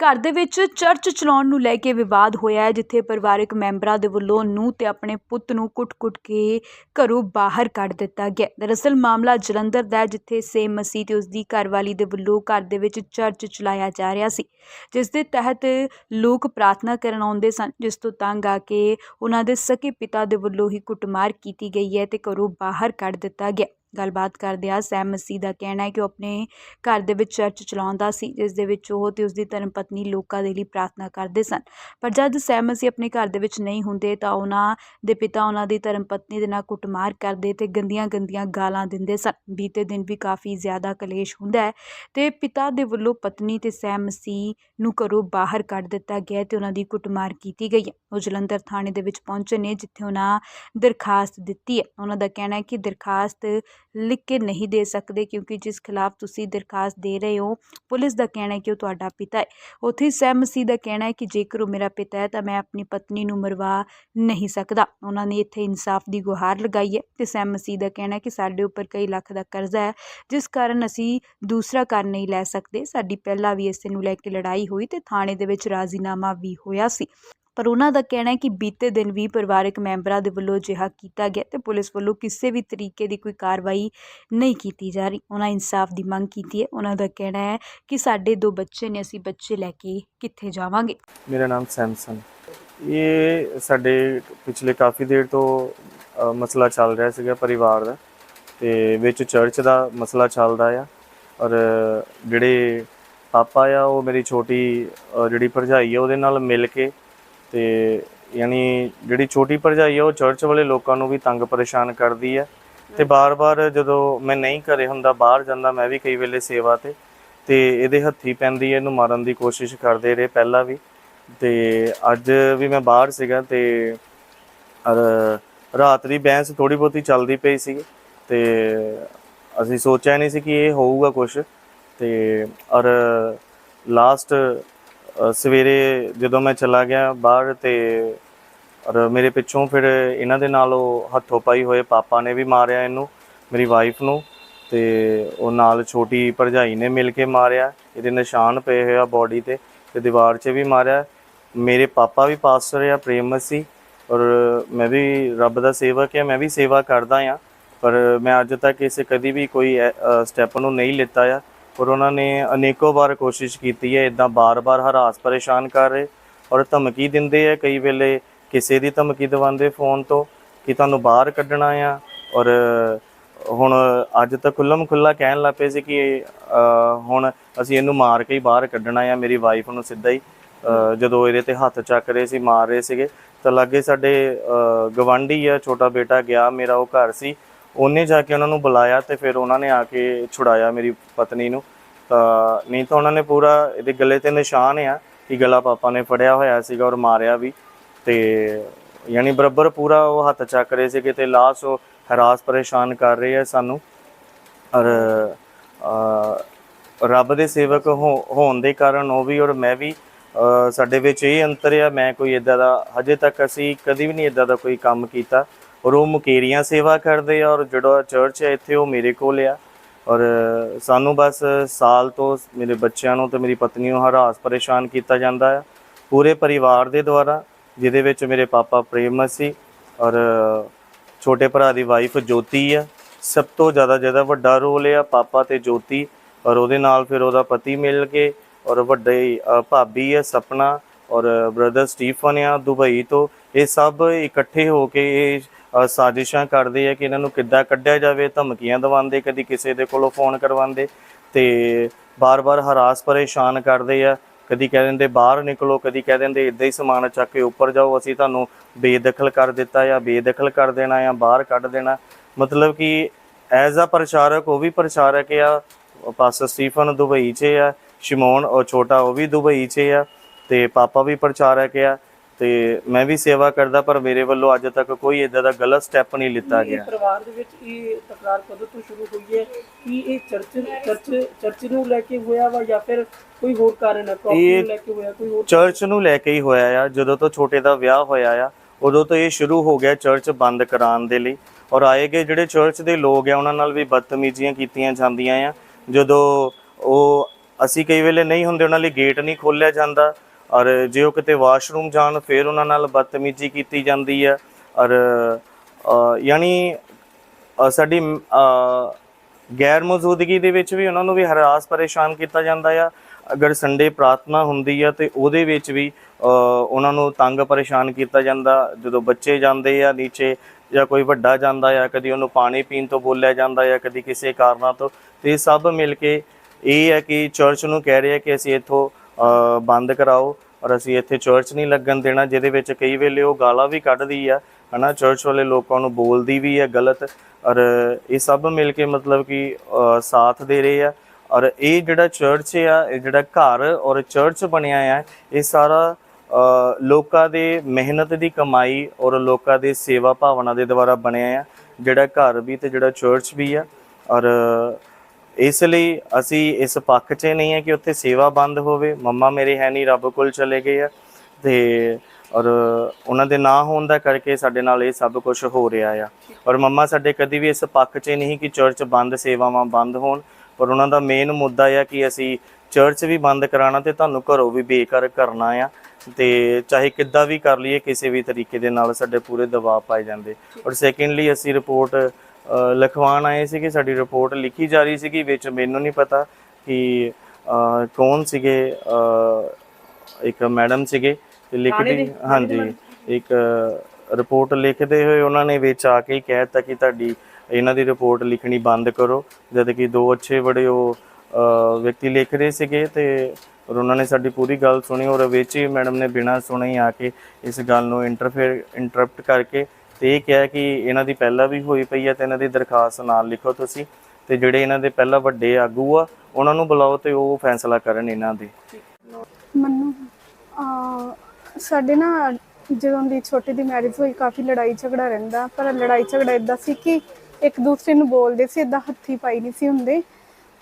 ਘਰ ਦੇ ਵਿੱਚ ਚਰਚ ਚਲਾਉਣ ਨੂੰ ਲੈ ਕੇ ਵਿਵਾਦ ਹੋਇਆ ਹੈ, ਜਿੱਥੇ ਪਰਿਵਾਰਕ ਮੈਂਬਰਾਂ ਦੇ ਵੱਲੋਂ ਨੂੰ ਤੇ ਆਪਣੇ ਪੁੱਤ ਨੂੰ ਕੁੱਟ-ਕੁੱਟ ਕੇ ਘਰੋਂ ਬਾਹਰ ਕੱਢ ਦਿੱਤਾ ਗਿਆ ਦਰਅਸਲ ਮਾਮਲਾ ਜਲੰਧਰ ਦਾ ਹੈ, ਜਿੱਥੇ ਸੇਮ ਮਸੀਹ ਤੇ ਉਸਦੀ ਘਰਵਾਲੀ ਦੇ ਵੱਲੋਂ ਘਰ ਦੇ ਵਿੱਚ ਚਰਚ ਚਲਾਇਆ ਜਾ ਰਿਹਾ ਸੀ, ਜਿਸ ਦੇ ਤਹਿਤ ਲੋਕ ਪ੍ਰਾਰਥਨਾ ਕਰਨ ਆਉਂਦੇ ਸਨ, ਜਿਸ ਤੋਂ ਤੰਗ ਆ ਕੇ ਉਹਨਾਂ ਦੇ ਸਕੇ ਪਿਤਾ ਦੇ ਵੱਲੋਂ ਹੀ ਕੁੱਟਮਾਰ ਕੀਤੀ ਗਈ ਹੈ ਤੇ ਘਰੋਂ ਬਾਹਰ ਕੱਢ ਦਿੱਤਾ ਗਿਆ ਗੱਲਬਾਤ ਕਰਦਿਆਂ ਸੈਮ ਮਸੀਹ ਦਾ ਕਹਿਣਾ ਹੈ ਕਿ ਉਹ ਆਪਣੇ ਘਰ ਦੇ ਵਿੱਚ ਚਰਚ ਚਲਾਉਂਦਾ ਸੀ, ਜਿਸ ਦੇ ਵਿੱਚ ਉਹ ਤੇ ਉਸ ਦੀ ਧਰਮ ਪਤਨੀ ਲੋਕਾਂ ਦੇ ਲਈ ਪ੍ਰਾਰਥਨਾ ਕਰਦੇ ਸਨ। ਪਰ ਜਦ ਸੈਮ ਮਸੀਹ ਆਪਣੇ ਘਰ ਦੇ ਵਿੱਚ ਨਹੀਂ ਹੁੰਦੇ ਤਾਂ ਉਹਨਾਂ ਦੇ ਪਿਤਾ ਉਹਨਾਂ ਦੀ ਧਰਮ ਪਤਨੀ ਦੇ ਨਾਲ ਕੁੱਟਮਾਰ ਕਰਦੇ ਤੇ ਗੰਦੀਆਂ ਗੰਦੀਆਂ ਗਾਲਾਂ ਦਿੰਦੇ ਸਨ। ਬੀਤੇ ਦਿਨ ਵੀ ਕਾਫੀ ਜ਼ਿਆਦਾ ਕਲੇਸ਼ ਹੁੰਦਾ ਹੈ ਤੇ ਪਿਤਾ ਦੇ ਵੱਲੋਂ ਪਤਨੀ ਤੇ ਸੈਮ ਮਸੀਹ ਨੂੰ ਘਰੋਂ ਬਾਹਰ ਕੱਢ ਦਿੱਤਾ ਗਿਆ ਤੇ ਉਹਨਾਂ ਦੀ ਕੁੱਟਮਾਰ ਕੀਤੀ ਗਈ ਹੈ। ਉਹ ਜਲੰਧਰ ਥਾਣੇ ਦੇ ਵਿੱਚ ਪਹੁੰਚੇ ਨੇ, ਜਿੱਥੇ ਉਹਨਾਂ ਦਰਖਾਸਤ ਦਿੱਤੀ ਹੈ। ਉਹਨਾਂ ਦਾ ਕਹਿਣਾ ਹੈ ਕਿ ਦਰਖਾਸਤ ਲਿਖ ਕੇ ਨਹੀਂ ਦੇ ਸਕਦੇ ਕਿਉਂਕਿ ਜਿਸ ਖਿਲਾਫ ਤੁਸੀਂ ਦਰਖਾਸਤ ਦੇ ਰਹੇ ਹੋ, ਪੁਲਿਸ ਦਾ ਕਹਿਣਾ ਹੈ ਕਿ ਉਹ ਤੁਹਾਡਾ ਪਿਤਾ ਹੈ। ਉੱਥੇ ਹੀ ਸੈਮ ਮਸੀਹ ਦਾ ਕਹਿਣਾ ਹੈ ਕਿ ਜੇਕਰ ਉਹ ਮੇਰਾ ਪਿਤਾ ਹੈ ਤਾਂ ਮੈਂ ਆਪਣੀ ਪਤਨੀ ਨੂੰ ਮਰਵਾ ਨਹੀਂ ਸਕਦਾ। ਉਹਨਾਂ ਨੇ ਇੱਥੇ ਇਨਸਾਫ ਦੀ ਗੁਹਾਰ ਲਗਾਈ ਹੈ ਤੇ ਸੈਮ ਮਸੀਹ ਦਾ ਕਹਿਣਾ ਹੈ ਕਿ ਸਾਡੇ ਉੱਪਰ ਕਈ ਲੱਖ ਦਾ ਕਰਜ਼ਾ ਹੈ, ਜਿਸ ਕਾਰਨ ਅਸੀਂ ਦੂਸਰਾ ਘਰ ਨਹੀਂ ਲੈ ਸਕਦੇ। ਸਾਡੀ ਪਹਿਲਾਂ ਵੀ ਇਸੇ ਨੂੰ ਲੈ ਕੇ ਲੜਾਈ ਹੋਈ ਤੇ ਥਾਣੇ ਦੇ ਵਿੱਚ ਰਾਜ਼ੀਨਾਮਾ ਵੀ ਹੋਇਆ ਸੀ। ਪਰ ਉਹਨਾਂ ਦਾ ਕਹਿਣਾ ਹੈ ਕਿ ਬੀਤੇ ਦਿਨ ਵੀ ਪਰਿਵਾਰਕ ਮੈਂਬਰਾਂ ਦੇ ਵੱਲੋਂ ਅਜਿਹਾ ਕੀਤਾ ਗਿਆ ਤੇ ਪੁਲਿਸ ਵੱਲੋਂ ਕਿਸੇ ਵੀ ਤਰੀਕੇ ਦੀ ਕੋਈ ਕਾਰਵਾਈ ਨਹੀਂ ਕੀਤੀ ਜਾ ਰਹੀ। ਉਹਨਾਂ ਇਨਸਾਫ ਦੀ ਮੰਗ ਕੀਤੀ ਹੈ। ਉਹਨਾਂ ਦਾ ਕਹਿਣਾ ਹੈ ਕਿ ਸਾਡੇ ਦੋ ਬੱਚੇ ਨੇ, ਅਸੀਂ ਬੱਚੇ ਲੈ ਕੇ ਕਿੱਥੇ ਜਾਵਾਂਗੇ? ਮੇਰਾ ਨਾਮ ਸੈਮਸਨ। ਇਹ ਸਾਡੇ ਪਿਛਲੇ ਕਾਫੀ ਦੇਰ ਤੋਂ ਮਸਲਾ ਚੱਲ ਰਿਹਾ ਸੀਗਾ ਪਰਿਵਾਰ ਦਾ ਤੇ ਵਿੱਚ ਚਰਚ ਦਾ ਮਸਲਾ ਚੱਲਦਾ ਆ ਔਰ ਜਿਹੜੇ ਪਾਪਾ ਆ, ਉਹ ਮੇਰੀ ਛੋਟੀ ਜਿਹੜੀ ਭਰਜਾਈ ਆ, ਉਹਦੇ ਨਾਲ ਮਿਲ ਕੇ ਤੇ ਯਾਨੀ ਜਿਹੜੀ ਛੋਟੀ ਭਰਜਾਈ ਆ, ਉਹ ਚਰਚ ਵਾਲੇ ਲੋਕਾਂ ਨੂੰ ਵੀ ਤੰਗ ਪਰੇਸ਼ਾਨ ਕਰਦੀ ਹੈ ਤੇ ਬਾਰ-ਬਾਰ ਜਦੋਂ ਮੈਂ ਨਹੀਂ ਘਰੇ ਹੁੰਦਾ, ਬਾਹਰ ਜਾਂਦਾ, ਮੈਂ ਵੀ ਕਈ ਵੇਲੇ ਸੇਵਾ ਤੇ ਤੇ ਇਹਦੇ ਹੱਥੀ ਪੈਂਦੀ ਇਹਨੂੰ ਮਾਰਨ ਦੀ ਕੋਸ਼ਿਸ਼ ਕਰਦੇ ਰਹੇ ਪਹਿਲਾਂ ਵੀ। ਤੇ ਅੱਜ ਵੀ ਮੈਂ ਬਾਹਰ ਸੀਗਾ ਤੇ ਅਰ ਰਾਤ ਦੀ ਬਹਿਸ ਥੋੜੀ ਬਹੁਤੀ ਚੱਲਦੀ ਪਈ ਸੀ। ਤੇ ਅਸੀਂ ਸੋਚਿਆ ਨਹੀਂ ਸੀ ਕਿ ਇਹ ਹੋਊਗਾ ਕੁਝ ਤੇ ਔਰ ਲਾਸਟ ਸਵੇਰੇ ਜਦੋਂ ਮੈਂ ਚਲਾ ਗਿਆ ਬਾਹਰ ਤੇ ਔਰ ਮੇਰੇ ਪਿੱਛੋਂ ਫਿਰ ਇਹਨਾਂ ਦੇ ਨਾਲ ਉਹ ਹੱਥੋਂ ਪਾਈ ਹੋਏ ਪਾਪਾ ਨੇ ਵੀ ਮਾਰਿਆ ਇਹਨੂੰ, ਮੇਰੀ ਵਾਈਫ ਨੂੰ ਤੇ ਉਹ ਨਾਲ ਛੋਟੀ ਭਰਜਾਈ ਨੇ ਮਿਲ ਕੇ ਮਾਰਿਆ। ਇਹਦੇ ਨਿਸ਼ਾਨ ਪਏ ਹੋਏ ਆ ਬਾਡੀ ਤੇ ਤੇ ਦੀਵਾਰ 'ਚ ਵੀ ਮਾਰਿਆ। ਮੇਰੇ ਪਾਪਾ ਵੀ ਪਾਸਟਰ ਆ, ਪ੍ਰੇਮ ਸੀ ਔਰ ਮੈਂ ਵੀ ਰੱਬ ਦਾ ਸੇਵਕ ਆ, ਮੈਂ ਵੀ ਸੇਵਾ ਕਰਦਾ ਆ। ਪਰ ਮੈਂ ਅੱਜ ਤੱਕ ਇਸੇ ਕਦੀ ਵੀ ਕੋਈ ਸਟੈਪ ਨੂੰ ਨਹੀਂ ਲਿੱਤਾ ਆ। ਔਰ ਉਹਨਾਂ ਨੇ ਅਨੇਕੋ ਵਾਰ ਕੋਸ਼ਿਸ਼ ਕੀਤੀ ਹੈ ਇਦਾਂ ਬਾਰ-ਬਾਰ ਹਰਾਸ, ਪਰੇਸ਼ਾਨ ਕਰ ਰਹੇ ਔਰ ਧਮਕੀ ਦਿੰਦੇ ਆ ਕਈ ਵੇਲੇ ਕਿਸੇ ਦੀ ਧਮਕੀ ਦਿਵਾਉਂਦੇ ਫੋਨ ਤੋਂ ਕਿ ਤੁਹਾਨੂੰ ਬਾਹਰ ਕੱਢਣਾ ਆ ਔਰ ਹੁਣ ਅੱਜ ਤਾਂ ਖੁੱਲਮ ਖੁੱਲਾ ਕਹਿਣ ਲੱਪੇ ਸੀ ਕਿ ਹੁਣ ਅਸੀਂ ਇਹਨੂੰ ਮਾਰ ਕੇ ਹੀ ਬਾਹਰ ਕੱਢਣਾ ਆ, ਮੇਰੀ ਵਾਈਫ ਨੂੰ ਸਿੱਧਾ ਹੀ ਜਦੋਂ ਇਹਦੇ ਤੇ ਹੱਥ ਚੱਕ ਰਹੇ ਸੀ, ਮਾਰ ਰਹੇ ਸੀਗੇ ਤਾਂ ਲਾਗੇ ਸਾਡੇ ਗਵਾਂਢੀ ਆ, ਛੋਟਾ ਬੇਟਾ ਗਿਆ, ਮੇਰਾ ਉਹ ਘਰ ਸੀ ਉਹਨੇ ਜਾ ਕੇ ਉਹਨਾਂ ਨੂੰ ਬੁਲਾਇਆ ਤੇ ਫਿਰ ਉਹਨਾਂ ਨੇ ਆ ਕੇ ਛੁਡਾਇਆ ਮੇਰੀ ਪਤਨੀ ਨੂੰ। ਤਾਂ ਨਹੀਂ ਤਾਂ ਉਹਨਾਂ ਨੇ ਪੂਰਾ ਇਹਦੇ ਗਲੇ ਤੇ ਨਿਸ਼ਾਨ ਆ ਕਿ ਗਲਾ ਪਾਪਾ ਨੇ ਫੜਿਆ ਹੋਇਆ ਸੀਗਾ ਔਰ ਮਾਰਿਆ ਵੀ। ਤੇ ਯਾਨੀ ਬਰਾਬਰ ਪੂਰਾ ਉਹ ਹੱਥ ਚੱਕ ਰਹੇ ਸੀ ਕਿਤੇ ਲਾਸ ਉਹ ਹਰਾਸ ਪਰੇਸ਼ਾਨ ਕਰ ਰਹੇ ਆ ਸਾਨੂੰ। ਔਰ ਰੱਬ ਦੇ ਸੇਵਕ ਹੋ- ਹੋਣ ਦੇ ਕਾਰਨ ਉਹ ਵੀ ਔਰ ਮੈਂ ਵੀ ਸਾਡੇ ਵਿੱਚ ਇਹ ਅੰਤਰ ਆ, ਮੈਂ ਕੋਈ ਇਦਾਂ ਦਾ ਹਜੇ ਤੱਕ ਅਸੀਂ ਕਦੀ ਵੀ ਨਹੀਂ ਇਦਾਂ ਦਾ ਕੋਈ ਕੰਮ ਕੀਤਾ। ਔਰ ਉਹ ਮੁਕੇਰੀਆਂ ਸੇਵਾ ਕਰਦੇ ਆ ਔਰ ਜਿਹੜਾ ਚਰਚ ਹੈ ਇੱਥੇ ਉਹ ਮੇਰੇ ਕੋਲ ਆ। ਔਰ ਸਾਨੂੰ ਬਸ ਸਾਲ ਤੋਂ ਮੇਰੇ ਬੱਚਿਆਂ ਨੂੰ ਤੇ ਮੇਰੀ ਪਤਨੀ ਨੂੰ ਹਰਾਸ ਪਰੇਸ਼ਾਨ ਕੀਤਾ ਜਾਂਦਾ ਆ। ਪੂਰੇ ਪਰਿਵਾਰ ਦੇ ਦੁਆਰਾ, ਜਿਹਦੇ ਵਿੱਚ ਮੇਰੇ ਪਾਪਾ ਪ੍ਰੇਮ ਸੀ ਔਰ ਛੋਟੇ ਭਰਾ ਦੀ ਵਾਈਫ ਜੋਤੀ ਆ। ਸਭ ਤੋਂ ਜ਼ਿਆਦਾ ਜਿਹਦਾ ਵੱਡਾ ਰੋਲ ਆ ਪਾਪਾ ਤੇ ਜੋਤੀ ਔਰ ਉਹਦੇ ਨਾਲ ਫਿਰ ਉਹਦਾ ਪਤੀ ਮਿਲ ਕੇ ਔਰ ਵੱਡੇ ਭਾਬੀ ਆ ਸਪਨਾ ਔਰ ਬ੍ਰਦਰ ਸਟੀਫਨ ਆ ਦੁਬਈ ਤੋਂ। ਇਹ ਸਭ ਇਕੱਠੇ ਹੋ ਕੇ ਇਹ ਸਾਜ਼ਿਸ਼ਾਂ ਕਰਦੇ ਆ ਕਿ ਇਹਨਾਂ ਨੂੰ ਕਿੱਦਾਂ ਕੱਢਿਆ ਜਾਵੇ, ਧਮਕੀਆਂ ਦਵਾਉਂਦੇ, ਕਦੀ ਕਿਸੇ ਦੇ ਕੋਲੋਂ ਫੋਨ ਕਰਵਾਉਂਦੇ ਤੇ ਬਾਰ-ਬਾਰ ਹਰਾਸ ਪਰੇਸ਼ਾਨ ਕਰਦੇ ਆ। ਕਦੀ ਕਹਿ ਦਿੰਦੇ ਬਾਹਰ ਨਿਕਲੋ, ਕਦੀ ਕਹਿ ਦਿੰਦੇ ਇਦਾਂ ਹੀ ਸਮਾਨ ਚੱਕ ਕੇ ਉੱਪਰ ਜਾਓ, ਅਸੀਂ ਤੁਹਾਨੂੰ ਬੇਦਖਲ ਕਰ ਦਿੱਤਾ ਜਾਂ ਬੇਦਖਲ ਕਰ ਦੇਣਾ ਜਾਂ ਬਾਹਰ ਕੱਢ ਦੇਣਾ। ਮਤਲਬ ਕਿ ਐਜ਼ ਅ ਪ੍ਰਚਾਰਕ ਉਹ ਵੀ ਪ੍ਰਚਾਰਕ ਆ ਪਾਸਟਰ ਸਟੀਫਨ ਦੁਬਈ 'ਚ ਆ, ਸ਼ਿਮੋਨ, ਉਹ ਛੋਟਾ ਉਹ ਵੀ ਦੁਬਈ 'ਚ ਆ ਤੇ ਪਾਪਾ ਵੀ ਪ੍ਰਚਾਰਕ ਆ। ਤੇ ਮੈਂ ਵੀ ਸੇਵਾ ਕਰਦਾ ਪਰ ਮੇਰੇ ਵੱਲੋਂ ਅੱਜ ਤੱਕ ਕੋਈ ਇਦਾਂ ਦਾ ਗਲਤ ਸਟੈਪ ਨਹੀਂ ਲਿੱਤਾ ਗਿਆ। ਪਰਿਵਾਰ ਦੇ ਵਿੱਚ ਇਹ ਤਕਰਾਰ ਕਦੋਂ ਤੋਂ ਸ਼ੁਰੂ ਹੋਈ ਹੈ? ਕੀ ਇਹ ਚਰਚ ਚਰਚ ਚਰਚ ਨੂੰ ਲੈ ਕੇ ਹੋਇਆ ਵਾ ਜਾਂ ਫਿਰ ਕੋਈ ਹੋਰ ਕਾਰਨ ਹੈ ਨੂੰ ਲੈ ਕੇ ਹੋਇਆ ਕੋਈ ਹੋਰ ਚਰਚ ਨੂੰ ਲੈ ਕੇ ਹੀ ਹੋਇਆ ਆ। ਜਦੋਂ ਤੋਂ ਛੋਟੇ ਦਾ ਵਿਆਹ ਹੋਇਆ ਆ ਉਦੋਂ ਤੋਂ ਇਹ ਸ਼ੁਰੂ ਹੋ ਗਿਆ ਚਰਚ ਬੰਦ ਕਰਾਉਣ ਦੇ ਲਈ। ਔਰ ਆਏ ਗਏ ਜਿਹੜੇ ਚਰਚ ਦੇ ਲੋਕ ਆ ਉਹਨਾਂ ਨਾਲ ਵੀ ਬਦਤਮੀਜ਼ੀਆਂ ਕੀਤੀਆਂ ਜਾਂਦੀਆਂ ਆ। ਜਦੋਂ ਉਹ ਅਸੀਂ ਕਈ ਵੇਲੇ ਨਹੀਂ ਹੁੰਦੇ ਉਹਨਾਂ ਲਈ ਗੇਟ ਨਹੀਂ ਖੋਲ੍ਹਿਆ ਜਾਂਦਾ। ਔਰ ਜੇ ਉਹ ਕਿਤੇ ਵਾਸ਼ਰੂਮ ਜਾਣ, ਫਿਰ ਉਹਨਾਂ ਨਾਲ ਬਦਤਮੀਜ਼ੀ ਕੀਤੀ ਜਾਂਦੀ ਹੈ। ਔਰ ਯਾਨੀ ਸਾਡੀ ਗੈਰ ਮੌਜੂਦਗੀ ਦੇ ਵਿੱਚ ਵੀ ਉਹਨਾਂ ਨੂੰ ਵੀ ਹਰਾਸ ਪਰੇਸ਼ਾਨ ਕੀਤਾ ਜਾਂਦਾ ਆ। ਅਗਰ ਸੰਡੇ ਪ੍ਰਾਰਥਨਾ ਹੁੰਦੀ ਆ ਤੇ ਉਹਦੇ ਵਿੱਚ ਵੀ ਉਹਨਾਂ ਨੂੰ ਤੰਗ ਪਰੇਸ਼ਾਨ ਕੀਤਾ ਜਾਂਦਾ। ਜਦੋਂ ਬੱਚੇ ਜਾਂਦੇ ਆ ਨੀਚੇ ਜਾਂ ਕੋਈ ਵੱਡਾ ਜਾਂਦਾ ਆ, ਕਦੀ ਉਹਨੂੰ ਪਾਣੀ ਪੀਣ ਤੋਂ ਬੋਲਿਆ ਜਾਂਦਾ ਆ, ਕਦੀ ਕਿਸੇ ਕਾਰਨਾਂ ਤੋਂ, ਤੇ ਸਭ ਮਿਲ ਕੇ ਇਹ ਹੈ ਕਿ ਚਰਚ ਨੂੰ ਕਹਿ ਰਹੇ ਆ ਕਿ ਅਸੀਂ ਇੱਥੋਂ ਬੰਦ ਕਰਾਓ। ਔਰ ਅਸੀਂ ਇੱਥੇ ਚਰਚ ਨਹੀਂ ਲੱਗਣ ਦੇਣਾ, ਜਿਹਦੇ ਵਿੱਚ ਕਈ ਵੇਲੇ ਉਹ ਗਾਲਾਂ ਵੀ ਕੱਢਦੀ ਆ। ਹਨਾ ਚਰਚ ਵਾਲੇ ਲੋਕਾਂ ਨੂੰ ਬੋਲਦੀ ਵੀ ਹੈ ਗਲਤ। ਔਰ ਇਹ ਸਭ ਮਿਲ ਕੇ ਮਤਲਬ ਕਿ ਸਾਥ ਦੇ ਰਹੇ ਆ। ਔਰ ਇਹ ਜਿਹੜਾ ਚਰਚ ਆ, ਇਹ ਜਿਹੜਾ ਘਰ ਔਰ ਚਰਚ ਬਣਿਆ ਆ, ਇਹ ਸਾਰਾ ਲੋਕਾਂ ਦੇ ਮਿਹਨਤ ਦੀ ਕਮਾਈ ਔਰ ਲੋਕਾਂ ਦੇ ਸੇਵਾ ਭਾਵਨਾ ਦੇ ਦੁਆਰਾ ਬਣਿਆ ਆ। ਜਿਹੜਾ ਘਰ ਵੀ ਤੇ ਜਿਹੜਾ ਚਰਚ ਵੀ ਆ। ਔਰ ਇਸ ਲਈ ਅਸੀਂ ਇਸ ਪੱਖ 'ਚ ਨਹੀਂ ਹੈ ਕਿ ਉੱਥੇ ਸੇਵਾ ਬੰਦ ਹੋਵੇ। ਮੰਮਾ ਮੇਰੇ ਹੈ ਨਹੀਂ, ਰੱਬ ਕੋਲ ਚਲੇ ਗਏ ਆ। ਤੇ ਔਰ ਉਹਨਾਂ ਦੇ ਨਾ ਹੋਣ ਦਾ ਕਰਕੇ ਸਾਡੇ ਨਾਲ ਇਹ ਸਭ ਕੁਝ ਹੋ ਰਿਹਾ ਆ। ਔਰ ਮੰਮਾ ਸਾਡੇ ਕਦੀ ਵੀ ਇਸ ਪੱਖ 'ਚ ਨਹੀਂ ਕਿ ਚਰਚ ਬੰਦ, ਸੇਵਾਵਾਂ ਬੰਦ ਹੋਣ। ਪਰ ਉਹਨਾਂ ਦਾ ਮੇਨ ਮੁੱਦਾ ਆ ਕਿ ਅਸੀਂ ਚਰਚ ਵੀ ਬੰਦ ਕਰਾਣਾ ਤੇ ਤੁਹਾਨੂੰ ਘਰੋਂ ਵੀ ਬੇਘਰ ਕਰਨਾ ਆ। ਤੇ ਚਾਹੇ ਕਿੱਦਾਂ ਵੀ ਕਰ ਲਈਏ, ਕਿਸੇ ਵੀ ਤਰੀਕੇ ਦੇ ਨਾਲ ਸਾਡੇ ਪੂਰੇ ਦਬਾਅ ਪਾਏ ਜਾਂਦੇ। ਔਰ ਸੈਕੰਡਲੀ ਅਸੀਂ ਰਿਪੋਰਟ ਲਿਖਵਾਉਣ ਆਏ ਸੀ ਕਿ ਸਾਡੀ ਰਿਪੋਰਟ ਲਿਖੀ ਜਾ ਰਹੀ ਸੀਗੀ ਵਿੱਚ ਮੈਨੂੰ ਨਹੀਂ ਪਤਾ ਕਿ ਕੌਣ ਸੀਗੇ ਇੱਕ ਮੈਡਮ ਸੀਗੇ ਤੇ ਲਿਖਦੀ ਹਾਂਜੀ ਇੱਕ ਰਿਪੋਰਟ ਲਿਖਦੇ ਹੋਏ ਉਹਨਾਂ ਨੇ ਵਿੱਚ ਆ ਕੇ ਹੀ ਕਹਿ ਦਿੱਤਾ ਕਿ ਤੁਹਾਡੀ ਇਹਨਾਂ ਦੀ ਰਿਪੋਰਟ ਲਿਖਣੀ ਬੰਦ ਕਰੋ ਜਦ ਕਿ ਦੋ ਅੱਛੇ ਬੜੇ ਉਹ ਵਿਅਕਤੀ ਲਿਖ ਰਹੇ ਸੀਗੇ ਤੇ ਔਰ ਉਹਨਾਂ ਨੇ ਸਾਡੀ ਪੂਰੀ ਗੱਲ ਸੁਣੀ ਔਰ ਵਿੱਚ ਹੀ ਮੈਡਮ ਨੇ ਬਿਨਾਂ ਸੁਣੇ ਹੀ ਆ ਕੇ ਇਸ ਗੱਲ ਨੂੰ ਇੰਟਰਫੇਅਰ ਇੰਟਰਪਟ ਕਰਕੇ ਤੇ ਇਹ ਕਿਹਾ ਕਿ ਇਹਨਾਂ ਦੀ ਪਹਿਲਾਂ ਵੀ ਹੋਈ ਪਈ ਹੈ ਤੇ ਇਹਨਾਂ ਦੀ ਦਰਖਾਸਤ ਨਾਲ ਲਿਖੋ ਤੁਸੀਂ ਤੇ ਜਿਹੜੇ ਇਹਨਾਂ ਦੇ ਪਹਿਲਾਂ ਵੱਡੇ ਆਗੂ ਆ ਉਹਨਾਂ ਨੂੰ ਬੁਲਾਓ ਤੇ ਉਹ ਫੈਸਲਾ ਕਰਨ ਇਹਨਾਂ ਦੇ। ਮੈਨੂੰ ਅਹ, ਸਾਡੇ ਨਾ ਜਦੋਂ ਦੀ ਛੋਟੀ ਦੀ ਮੈਰਿਜ ਹੋਈ ਕਾਫੀ ਲੜਾਈ ਝਗੜਾ ਰਹਿੰਦਾ ਪਰ ਲੜਾਈ ਝਗੜਾ ਇਦਾਂ ਸੀ ਕਿ ਇੱਕ ਦੂਸਰੇ ਨੂੰ ਬੋਲਦੇ ਸੀ ਇਦਾਂ ਹੱਥੀ ਪਾਈ ਨਹੀਂ ਸੀ ਹੁੰਦੇ।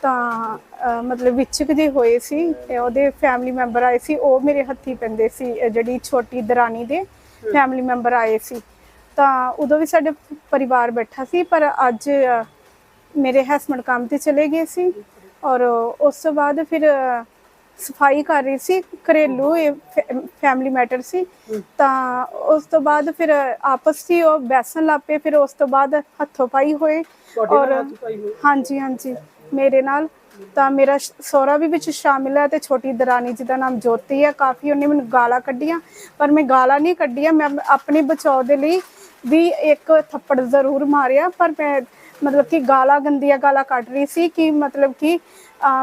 ਤਾਂ ਮਤਲਬ ਵਿਚਕ ਜੇ ਹੋਏ ਸੀ ਤੇ ਉਹਦੇ ਫੈਮਿਲੀ ਮੈਂਬਰ ਆਏ ਸੀ ਉਹ ਮੇਰੇ ਹੱਥੀ ਪੈਂਦੇ ਸੀ ਜਿਹੜੀ ਛੋਟੀ ਦਰਾਨੀ ਦੇ ਫੈਮਿਲੀ ਮੈਂਬਰ ਆਏ ਸੀ। ਤਾਂ ਉਦੋਂ ਵੀ ਸਾਡੇ ਪਰਿਵਾਰ ਬੈਠਾ ਸੀ ਪਰ ਅੱਜ ਮੇਰੇ ਹਸਬੰਡ ਕੰਮ ਤੇ ਚਲੇ ਗਏ ਸੀ ਔਰ ਉਸ ਤੋਂ ਬਾਅਦ ਫਿਰ ਸਫ਼ਾਈ ਕਰ ਰਹੀ ਸੀ ਘਰੇਲੂ ਫੈਮਿਲੀ ਮੈਟਰ ਸੀ। ਤਾਂ ਉਸ ਤੋਂ ਬਾਅਦ ਫਿਰ ਆਪਸ ਹੀ ਉਹ ਬੈਸਣ ਲੱਪੇ ਫਿਰ ਉਸ ਤੋਂ ਬਾਅਦ ਹੱਥੋਂ ਪਾਈ ਹੋਏ ਔਰ ਹਾਂਜੀ ਹਾਂਜੀ ਮੇਰੇ ਨਾਲ। ਤਾਂ ਮੇਰਾ ਸ਼- ਸਹੁਰਾ ਵੀ ਵਿੱਚ ਸ਼ਾਮਿਲ ਹੈ ਤੇ ਛੋਟੀ ਦਰਾਨੀ ਜਿਹਦਾ ਨਾਮ ਜੋਤੀ ਹੈ ਕਾਫੀ ਉਹਨੇ ਮੈਨੂੰ ਗਾਲਾਂ ਕੱਢੀਆਂ। ਪਰ ਮੈਂ ਗਾਲਾਂ ਨਹੀਂ ਕੱਢੀਆਂ ਮੈਂ ਆਪਣੇ ਬਚਾਅ ਦੇ ਲਈ ਵੀ ਇੱਕ ਥੱਪੜ ਜ਼ਰੂਰ ਮਾਰਿਆ ਪਰ ਮੈਂ ਮਤਲਬ ਕਿ ਗਾਲਾਂ ਗੰਦੀਆਂ ਗਾਲਾਂ ਕੱਢ ਰਹੀ ਸੀ ਕਿ ਮਤਲਬ ਕਿ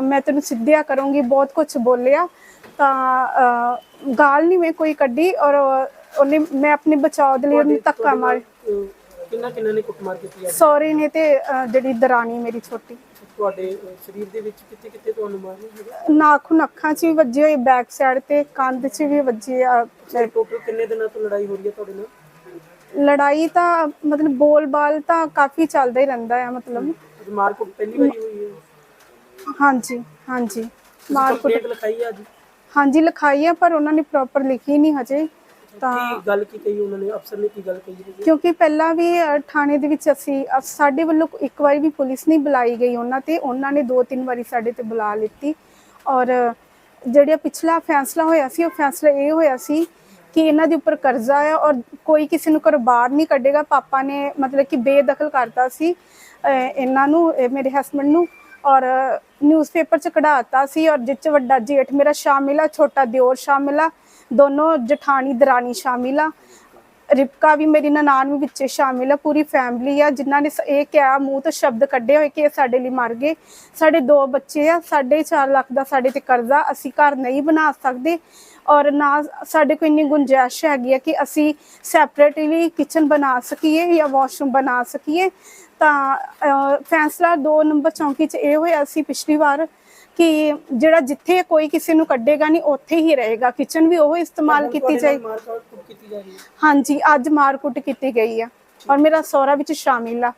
ਮੈਂ ਤੈਨੂੰ ਸਿੱਧਿਆ ਕਰੂੰਗੀ ਬਹੁਤ ਕੁਝ ਬੋਲਿਆ। ਤਾਂ ਗਾਲ ਨਹੀਂ ਮੈਂ ਕੋਈ ਕੱਢੀ ਔਰ ਉਹਨੇ ਮੈਂ ਆਪਣੇ ਬਚਾਅ ਦੇ ਲਈ ਉਹਨੂੰ ਧੱਕਾ ਮਾਰ ਕਿੰਨਾ ਕਿੰਨਾ ਨੇ ਕੁੱਟਮਾਰ ਕੀਤੀ ਹੈ? ਸਹੁਰੇ ਨੇ ਤੇ ਜਿਹੜੀ ਦਰਾਨੀ ਮੇਰੀ ਛੋਟੀ। ਤੁਹਾਡੇ ਸਰੀਰ ਦੇ ਵਿੱਚ ਕਿੱਥੇ ਕਿੱਥੇ ਤੁਹਾਨੂੰ ਮਾਰੇ ਨਾਖੂਨ ਅੱਖਾਂ 'ਚ ਵੀ ਵੱਜੇ ਹੋਏ ਬੈਕ ਸਾਈਡ ਤੇ ਕੰਧ 'ਚ ਵੀ ਵੱਜੇ ਆ। ਟੋਟਲ ਕਿੰਨੇ ਦਿਨਾਂ ਤੋਂ ਲੜਾਈ ਹੋ ਰਹੀ ਹੈ ਤੁਹਾਡੇ ਨਾਲ? ਲੜਾਈ ਤਾਂ ਮਤਲਬ ਬੋਲ-ਬਾਲ ਤਾਂ ਕਾਫੀ ਚੱਲਦਾ ਹੀ ਰਹਿੰਦਾ ਹੈ ਮਤਲਬ। ਅੱਜ ਮਾਰਕੁੱਟ ਪਹਿਲੀ ਵਾਰੀ ਹੋਈ ਹੈ। ਹਾਂਜੀ ਹਾਂਜੀ। ਮਾਰਕੁੱਟ। ਕੰਪਲੇਂਟ ਲਿਖਾਈ ਹਾਂਜੀ ਆ ਪਰ ਉਹਨਾਂ ਨੇ ਪ੍ਰੋਪਰ ਲਿਖੀ ਨਹੀਂ ਹਜੇ। ਤਾਂ ਕੀ ਗੱਲ ਕੀ ਕਹੀ ਉਹਨਾਂ ਨੇ? ਅਫਸਰ ਨੇ ਕੀ ਗੱਲ ਕਹੀ ਹੈ ਕਿਉਂਕਿ ਪਹਿਲਾਂ ਵੀ ਅ, ਥਾਣੇ ਦੇ ਵਿੱਚ ਅਸੀਂ ਅ, ਸਾਡੇ ਵੱਲੋਂ ਇੱਕ ਵਾਰੀ ਵੀ ਪੁਲਿਸ ਨਹੀਂ ਬੁਲਾਈ ਗਈ ਉਹਨਾਂ ਤੇ। ਉਹਨਾਂ ਨੇ ਦੋ ਤਿੰਨ ਵਾਰੀ ਸਾਡੇ ਤੇ ਬੁਲਾ ਲਿੱਤੀ। ਔਰ ਜਿਹੜਾ ਪਿਛਲਾ ਫੈਸਲਾ ਹੋਇਆ ਸੀ ਉਹ ਫੈਸਲਾ ਇਹ ਹੋਇਆ ਸੀ ਕਿ ਇਹਨਾਂ ਦੇ ਉੱਪਰ ਕਰਜ਼ਾ ਆ ਔਰ ਕੋਈ ਕਿਸੇ ਨੂੰ ਘਰੋਂ ਬਾਹਰ ਨਹੀਂ ਕੱਢੇਗਾ। ਪਾਪਾ ਨੇ ਮਤਲਬ ਕਿ ਬੇਦਖਲ ਕਰਤਾ ਸੀ ਇਹਨਾਂ ਨੂੰ, ਇਹ ਮੇਰੇ ਹਸਬੰਡ ਨੂੰ ਔਰ ਨਿਊਜ਼ਪੇਪਰ ਚ ਕਢਾਤਾ ਸੀ ਔਰ ਜਿਸ ਵੱਡਾ ਜੇਠ ਮੇਰਾ ਸ਼ਾਮਿਲ ਆ, ਛੋਟਾ ਦਿਓਰ ਸ਼ਾਮਿਲ ਆ, ਦੋਨੋਂ ਜਠਾਣੀ ਦਰਾਣੀ ਸ਼ਾਮਿਲ ਆ। ਰਿਪਕਾ ਵੀ ਮੇਰੀ ਨਨਾਣ ਵੀ ਵਿੱਚੇ ਸ਼ਾਮਿਲ ਆ, ਪੂਰੀ ਫੈਮਿਲੀ ਆ, ਜਿਨ੍ਹਾਂ ਨੇ ਇਹ ਕਿਹਾ ਮੂੰਹ ਤੋਂ ਸ਼ਬਦ ਕੱਢੇ ਹੋਏ ਕਿ ਇਹ ਸਾਡੇ ਲਈ ਮਰ ਗਏ। ਸਾਡੇ ਦੋ ਬੱਚੇ ਆ, ਸਾਢੇ ਚਾਰ ਲੱਖ ਦਾ ਸਾਡੇ ਤੇ ਕਰਜ਼ਾ, ਅਸੀਂ ਘਰ ਨਹੀਂ ਬਣਾ ਸਕਦੇ। ਔਰ ਨਾ ਸਾਡੇ ਕੋਲ ਇੰਨੀ ਗੁੰਜਾਇਸ਼ ਹੈਗੀ ਹੈ ਕਿ ਅਸੀਂ ਸੈਪਰੇਟਲੀ ਕਿਚਨ ਬਣਾ ਸਕੀਏ ਜਾਂ ਵਾਸ਼ਰੂਮ ਬਣਾ ਸਕੀਏ। ਤਾਂ ਫੈਸਲਾ 2 ਨੰਬਰ ਚੌਂਕੀ 'ਚ ਇਹ ਹੋਇਆ ਸੀ ਪਿਛਲੀ ਵਾਰ ਕਿ ਜਿਹੜਾ ਜਿੱਥੇ ਕੋਈ ਕਿਸੇ ਨੂੰ ਕੱਢੇਗਾ ਨਹੀਂ ਉੱਥੇ ਹੀ ਰਹੇਗਾ। ਕਿਚਨ ਵੀ ਉਹ ਇਸਤੇਮਾਲ ਕੀਤੀ ਜਾਏ ਹਾਂਜੀ ਅੱਜ ਮਾਰਕੁੱਟ ਕੀਤੀ ਗਈ ਆ। ਔਰ ਮੇਰਾ ਸਹੁਰਾ ਵਿੱਚ ਸ਼ਾਮਿਲ ਆ।